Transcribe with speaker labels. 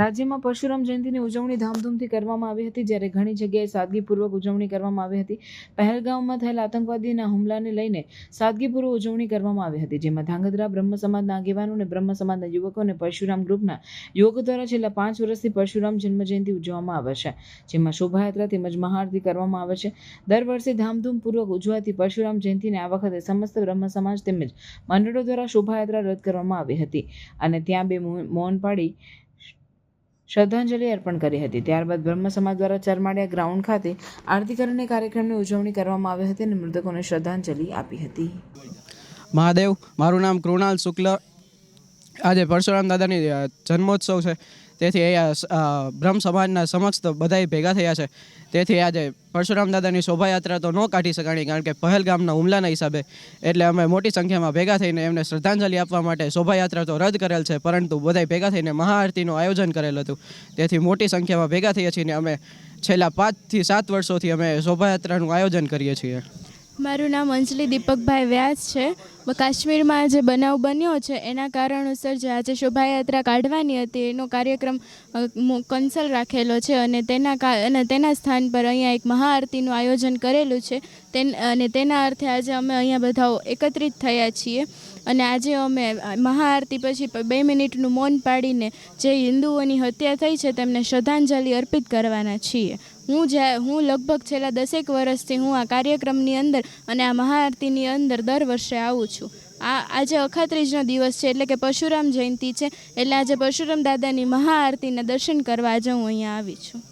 Speaker 1: રાજ્યમાં પરશુરામ જયંતિની ઉજવણી ધામધૂમથી કરવામાં આવી હતી, જ્યારે ઘણી જગ્યાએ સાદગીપૂર્વક ઉજવણી કરવામાં આવી હતી. પહેલગામમાં થયેલા આતંકવાદીના હુમલાને લઈને સાદગીપૂર્વક ઉજવણી કરવામાં આવી હતી, જેમાં ધાંગધ્રા બ્રહ્મ સમાજના આગેવાનો અને બ્રહ્મ સમાજના યુવકો અને પરશુરામ ગ્રુપના યુવકો દ્વારા છેલ્લા પાંચ વર્ષથી પરશુરામ જન્મ જયંતિ ઉજવવામાં આવે છે, જેમાં શોભાયાત્રા તેમજ મહાઆરતી કરવામાં આવે છે. દર વર્ષે ધામધૂમપૂર્વક ઉજવાતી પરશુરામ જયંતિને આ વખતે સમસ્ત બ્રહ્મ સમાજ તેમજ મંડળો દ્વારા શોભાયાત્રા રદ કરવામાં આવી હતી અને ત્યાં બે મૌન પાડી શ્રદ્ધાંજલિ અર્પણ કરી હતી. ત્યારબાદ બ્રહ્મ સમાજ દ્વારા ચરમાડિયા ગ્રાઉન્ડ ખાતે આરતી કરીને કાર્યક્રમની ઉજવણી કરવામાં આવી હતી અને મૃતકોને શ્રદ્ધાંજલિ આપી હતી.
Speaker 2: મહાદેવ, મારું નામ કૃણાલ શુક્લ. આજે પરશુરામ દાદાની જન્મોત્સવ છે. તેથી અહીંયા બ્રહ્મ સમાજના સમક્ષ તો બધાય ભેગા થયા છે. તેથી આજે પરશુરામ દાદાની શોભાયાત્રા તો ન કાઢી શકાણી, કારણ કે પહેલગામના હુમલાના હિસાબે એટલે અમે મોટી સંખ્યામાં ભેગા થઈને એમને શ્રદ્ધાંજલિ આપવા માટે શોભાયાત્રા તો રદ કરેલ છે, પરંતુ બધાય ભેગા થઈને મહાઆરતીનું આયોજન કરેલ હતું. તેથી મોટી સંખ્યામાં ભેગા થઈએ છીએ ને અમે છેલ્લા પાંચથી સાત વર્ષોથી અમે શોભાયાત્રાનું આયોજન કરીએ છીએ.
Speaker 3: મારું નામ અંજલિ દીપકભાઈ વ્યાસ છે. કાશ્મીરમાં જે બનાવ બન્યો છે. એના કારણોસર જે આજે શોભાયાત્રા કાઢવાની હતી, એનો કાર્યક્રમ કન્સલ રાખેલો છે અને તેના અને તેના સ્થાન પર અહીંયા એક મહાઆરતીનું આયોજન કરેલું છે. તેન, અને તેના અર્થે આજે અમે અહીંયા બધા એકત્રિત થયા છીએ. અને આજે અમે મહાઆરતી પછી બે મિનિટનું મૌન પાડીને જે હિન્દુઓની હત્યા થઈ છે, તેમને શ્રદ્ધાંજલિ અર્પિત કરવાના છીએ. હું જ્યાં હું લગભગ છેલ્લા દસેક વર્ષથી હું આ કાર્યક્રમની અંદર અને આ મહાઆરતીની અંદર દર વર્ષે આવું છું. આ આજે અખાત્રીજનો દિવસ છે એટલે કે પરશુરામ જયંતિ છે. એટલે આજે પરશુરામ દાદાની મહાઆરતીના દર્શન કરવા આજે હું અહીંયા આવી છું.